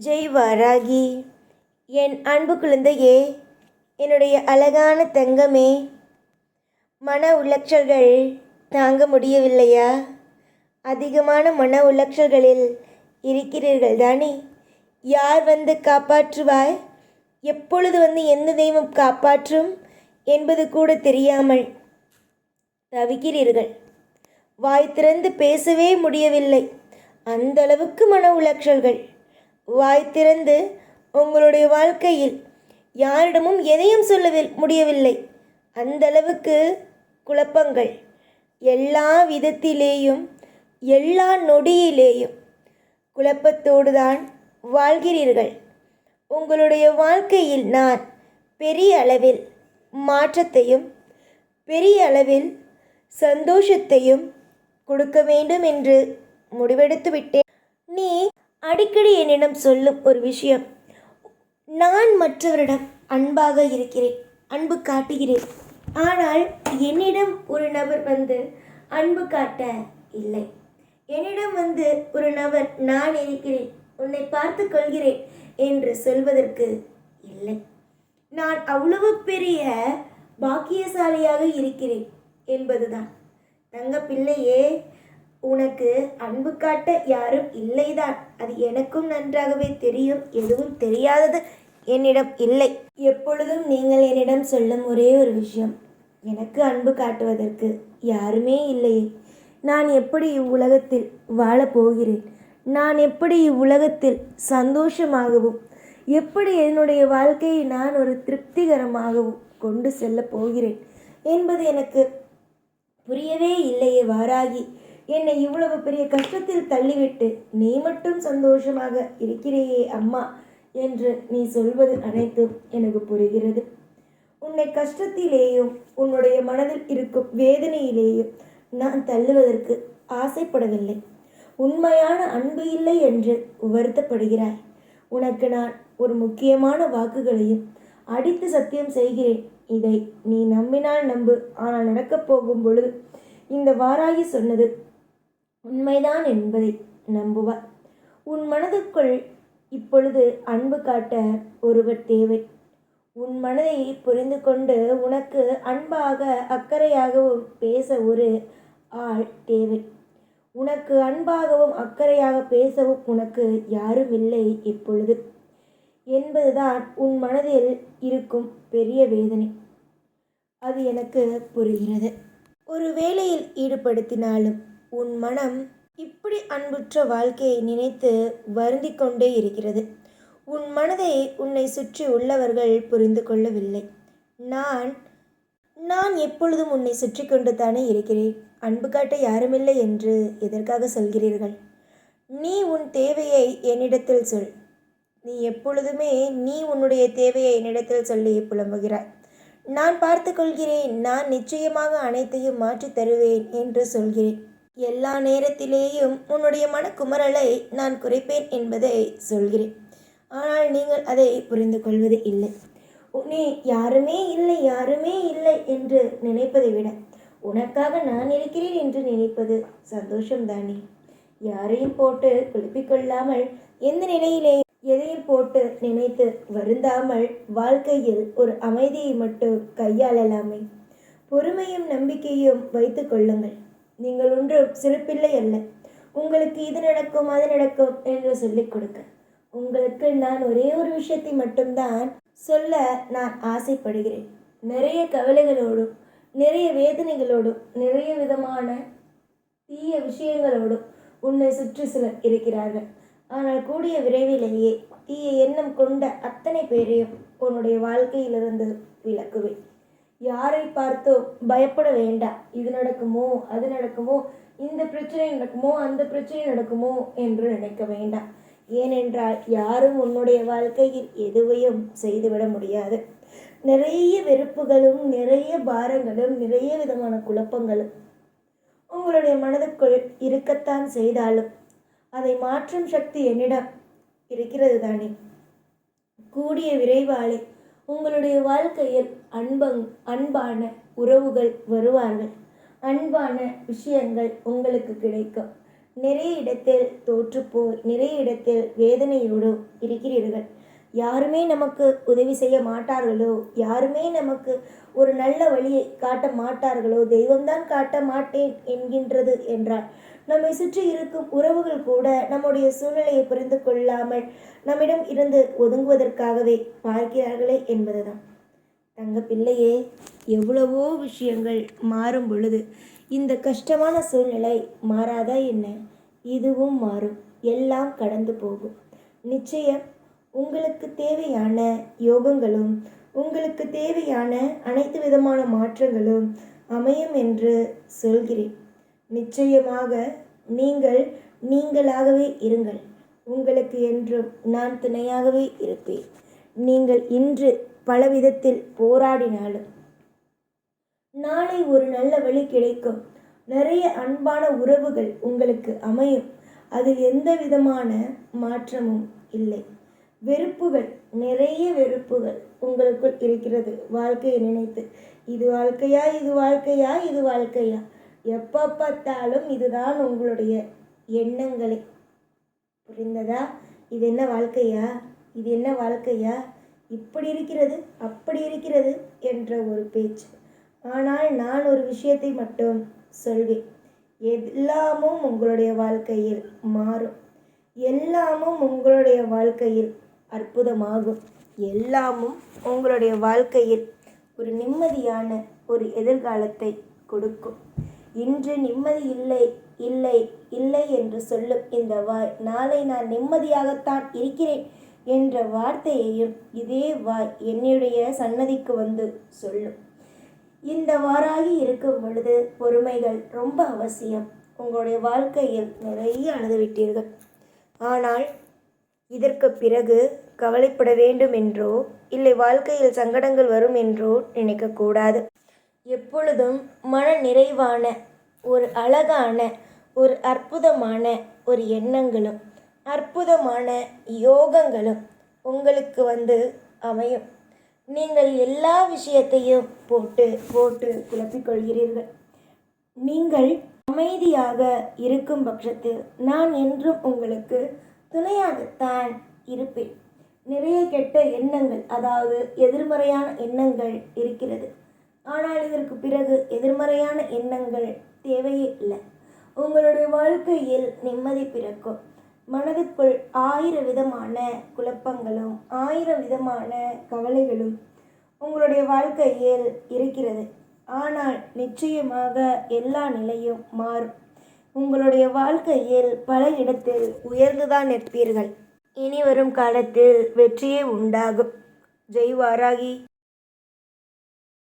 ஜெய் வராகி என் அன்பு குழந்தையே என்னுடைய அழகான தங்கமே மன உளைச்சல்கள் தாங்க முடியவில்லையா? அதிகமான மன உளைச்சல்களில் இருக்கிறீர்கள் தானே யார் வந்து காப்பாற்றுவாய்? எப்பொழுது வந்து எந்த தெய்வம் காப்பாற்றும் என்பது கூட தெரியாமல் தவிக்கிறீர்கள். வாய் திறந்து பேசவே முடியவில்லை. அந்த அளவுக்கு மன உளைச்சல்கள். வாய் திறந்து உங்களுடைய வாழ்க்கையில் யாரிடமும் எதையும் சொல்ல முடியவில்லை. அந்தளவுக்கு குழப்பங்கள். எல்லா விதத்திலேயும் எல்லா நொடியிலேயும் குழப்பத்தோடு தான் வாழ்கிறீர்கள். உங்களுடைய வாழ்க்கையில் நான் பெரிய அளவில் மாற்றத்தையும் பெரிய அளவில் சந்தோஷத்தையும் கொடுக்க வேண்டும் என்று முடிவெடுத்து விட்டேன் நீ அடிக்கடி என்னிடம் சொல்லும் ஒரு விஷயம். நான் மற்றவரிடம் அன்பாக இருக்கிறேன் அன்பு காட்டுகிறேன். ஆனால் என்னிடம் ஒரு நபர் வந்து அன்பு காட்ட இல்லை. என்னிடம் வந்து ஒரு நபர் நான் இருக்கிறேன் உன்னை பார்த்து கொள்கிறேன் என்று சொல்வதற்கு இல்லை. நான் அவ்வளவு பெரிய பாக்கியசாலியாக இருக்கிறேன் என்பதுதான். தங்க பிள்ளையே உனக்கு அன்பு காட்ட யாரும் இல்லைதான். அது எனக்கும் நன்றாகவே தெரியும் எதுவும் தெரியாதது என்னிடம் இல்லை. எப்பொழுதும் நீங்கள் என்னிடம் சொல்லும் ஒரே ஒரு விஷயம் எனக்கு அன்பு காட்டுவதற்கு யாருமே இல்லையே. நான் எப்படி இவ்வுலகத்தில் வாழப் போகிறேன்? நான் எப்படி இவ்வுலகத்தில் சந்தோஷமாகவும் எப்படி என்னுடைய வாழ்க்கையை நான் ஒரு திருப்திகரமாகவும் கொண்டு செல்ல போகிறேன்? என்பது எனக்கு புரியவே இல்லையே வாராகி. என்னை இவ்வளவு பெரிய கஷ்டத்தில் தள்ளிவிட்டு நீ மட்டும் சந்தோஷமாக இருக்கிறேயே அம்மா என்று நீ சொல்வது அனைத்தும் எனக்கு புரிகிறது. உன்னை கஷ்டத்திலேயும் உன்னுடைய மனதில் இருக்கும் வேதனையிலேயும் நான் தள்ளுவதற்கு ஆசைப்படவில்லை. உண்மையான அன்பு இல்லை என்று வருத்தப்படுகிறாய். உனக்கு நான் ஒரு முக்கியமான வாக்குகளையும் அடித்து சத்தியம் செய்கிறேன். இதை நீ நம்பினால் நம்பு. ஆனால் நடக்கப் போகும் பொழுது இந்த வாராகி சொன்னது உண்மைதான் என்பதை நம்புவார் உன் மனதுக்குள் இப்பொழுது அன்பு காட்ட ஒருவர் தேவை. உன் மனதை புரிந்து கொண்டு உனக்கு அன்பாக அக்கறையாகவும் பேச ஒரு ஆள் தேவை. உனக்கு அன்பாகவும் அக்கறையாக பேசவும் உனக்கு யாரும் இல்லை இப்பொழுது. என்பதுதான் உன் மனதில் இருக்கும் பெரிய வேதனை. அது எனக்கு புரிகிறது. ஒரு வேலையில் ஈடுபடுத்தினாலும் உன் மனம் இப்படி அன்புற்ற வாழ்க்கையை நினைத்து வருந்தி கொண்டே இருக்கிறது. உன் மனதை உன்னை சுற்றி உள்ளவர்கள் புரிந்து கொள்ளவில்லை. நான் நான் எப்பொழுதும் உன்னை சுற்றி கொண்டு தானே இருக்கிறேன். அன்பு காட்ட யாருமில்லை என்று எதற்காக சொல்கிறீர்கள்? நீ உன் தேவையை என்னிடத்தில் சொல். நீ எப்பொழுதுமே நீ உன்னுடைய தேவையை என்னிடத்தில் சொல்லி புலம்புகிறாய். நான் பார்த்து கொள்கிறேன் நான் நிச்சயமாக அனைத்தையும் மாற்றித் தருவேன் என்று சொல்கிறேன். எல்லா நேரத்திலேயும் உன்னுடைய மனக்குமரலை நான் குறைப்பேன் என்பதை சொல்கிறேன். ஆனால் நீங்கள் அதை புரிந்து கொள்வது இல்லை. உன்னே யாருமே இல்லை யாருமே இல்லை என்று நினைப்பதை விட உனக்காக நான் இருக்கிறேன் என்று நினைப்பது சந்தோஷம்தானே யாரையும் போட்டு குழப்பிக்கொள்ளாமல் எந்த நிலையிலே எதையும் போட்டு நினைத்து வருந்தாமல் வாழ்க்கையில் ஒரு அமைதியை மட்டும் கையாளலாமே. பொறுமையும் நம்பிக்கையும் வைத்து கொள்ளுங்கள். நீங்கள் ஒன்றும் சிறப்பில்லை அல்ல. உங்களுக்கு இது நடக்கும் அது நடக்கும் என்று சொல்லிக் கொடுக்க. உங்களுக்கு நான் ஒரே ஒரு விஷயத்தை மட்டும்தான் சொல்ல நான் ஆசைப்படுகிறேன். நிறைய கவலைகளோடும் நிறைய வேதனைகளோடும் நிறைய விதமான தீய விஷயங்களோடும் உன்னை சுற்றி சிலர் இருக்கிறார்கள். ஆனால் கூடிய விரைவிலேயே தீய எண்ணம் கொண்ட அத்தனை பேரையும் உன்னுடைய வாழ்க்கையிலிருந்து விளக்குவேன் யாரை பார்த்தோ பயப்பட வேண்டாம் இது நடக்குமோ அது நடக்குமோ இந்த பிரச்சனை நடக்குமோ அந்த பிரச்சனை நடக்குமோ என்று நினைக்க வேண்டாம் ஏனென்றால் யாரும் உன்னுடைய வாழ்க்கையில் எதுவையும் செய்துவிட முடியாது. நிறைய வெறுப்புகளும் நிறைய பாரங்களும் நிறைய விதமான குழப்பங்களும் உங்களுடைய மனதுக்குள் இருக்கத்தான் செய்தாலும் அதை மாற்றும் சக்தி என்னிடம் இருக்கிறது தானே. கூடிய விரைவாலே உங்களுடைய வாழ்க்கையில் அன்பங் அன்பான உறவுகள் வருவார்கள். அன்பான விஷயங்கள் உங்களுக்கு கிடைக்கும். நிறைய இடத்தில் தோற்றுப்போய் நிறைய இடத்தில் வேதனையோடு இருக்கிறீர்கள். யாருமே நமக்கு உதவி செய்ய மாட்டார்களோ யாருமே நமக்கு ஒரு நல்ல வழியை காட்ட மாட்டார்களோ தெய்வம்தான் காட்ட மாட்டேன் என்கின்றது என்றால் நம்மை சுற்றி இருக்கும் உறவுகள் கூட நம்முடைய சூழ்நிலையை புரிந்து கொள்ளாமல் நம்மிடம் இருந்து ஒதுங்குவதற்காகவே பார்க்கிறார்களே என்பதுதான். தங்க பிள்ளையே எவ்வளவோ விஷயங்கள் மாறும் பொழுது இந்த கஷ்டமான சூழ்நிலை மாறாதா என்ன? இதுவும் மாறும். எல்லாம் கடந்து போகும். நிச்சயம் உங்களுக்கு தேவையான யோகங்களும் உங்களுக்கு தேவையான அனைத்து விதமான மாற்றங்களும் அமையும் என்று சொல்கிறேன். நிச்சயமாக நீங்கள் நீங்களாகவே இருங்கள். உங்களுக்கு என்றும் நான் துணையாகவே இருப்பேன். நீங்கள் இன்று பல விதத்தில் போராடினாலும் நாளை ஒரு நல்ல வழி கிடைக்கும். நிறைய அன்பான உறவுகள் உங்களுக்கு அமையும். அதில் எந்த விதமான மாற்றமும் இல்லை. வெறுப்புகள் நிறைய வெறுப்புகள் உங்களுக்குள் இருக்கிறது. வாழ்க்கையை நினைத்து இது வாழ்க்கையா இது வாழ்க்கையா இது வாழ்க்கையா? எப்போ பார்த்தாலும் இதுதான் உங்களுடைய எண்ணங்களே. புரிந்ததா? இது என்ன வாழ்க்கையா? இது என்ன வாழ்க்கையா? இப்படி இருக்கிறது அப்படி இருக்கிறது என்ற ஒரு பேச்சு. ஆனால் நான் ஒரு விஷயத்தை மட்டும் சொல்வேன். எல்லாமும் உங்களுடைய வாழ்க்கையில் மாறும். எல்லாமும் உங்களுடைய வாழ்க்கையில் அற்புதமாகும். எல்லாமும் உங்களுடைய வாழ்க்கையில் ஒரு நிம்மதியான ஒரு எதிர்காலத்தை கொடுக்கும். இன்று நிம்மதி இல்லை இல்லை இல்லை என்று சொல்லும் இந்த வாய் நாளை நான் நிம்மதியாகத்தான் இருக்கிறேன் என்ற வார்த்தையையும் இதே வாய் என்னுடைய சன்னதிக்கு வந்து சொல்லும். இந்த வாராகி இருக்கும் பொழுது பொறுமைகள் ரொம்ப அவசியம். உங்களுடைய வாழ்க்கையில் நிறைய அழுதுவிட்டீர்கள். ஆனால் இதற்கு பிறகு கவலைப்பட வேண்டும் என்றோ இல்லை வாழ்க்கையில் சங்கடங்கள் வரும் என்றோ நினைக்கக்கூடாது எப்பொழுதும் மன நிறைவான ஒரு அழகான ஒரு அற்புதமான ஒரு எண்ணங்களும் அற்புதமான யோகங்களும் உங்களுக்கு வந்து அமையும். நீங்கள் எல்லா விஷயத்தையும் போட்டு போட்டு குழப்பிக்கொள்கிறீர்கள் நீங்கள் அமைதியாக இருக்கும் பட்சத்தில் நான் என்றும் உங்களுக்கு துணையாகத்தான் இருப்பேன். நிறைய கெட்ட எண்ணங்கள் அதாவது எதிர்மறையான எண்ணங்கள் இருக்கிறது. ஆனால் இதற்கு பிறகு எதிர்மறையான எண்ணங்கள் தேவையே இல்லை. உங்களுடைய வாழ்க்கையில் நிம்மதி பிறக்கும். மனதுக்குள் ஆயிரம் விதமான குழப்பங்களும் ஆயிரம் விதமான கவலைகளும் உங்களுடைய வாழ்க்கையில் இருக்கிறது. ஆனால் நிச்சயமாக எல்லா நிலையும் மாறும். உங்களுடைய வாழ்க்கையில் பல இடத்தில் உயர்ந்துதான் நிற்பீர்கள். இனி வரும் காலத்தில் வெற்றியே உண்டாகும். ஜெய் வாராகி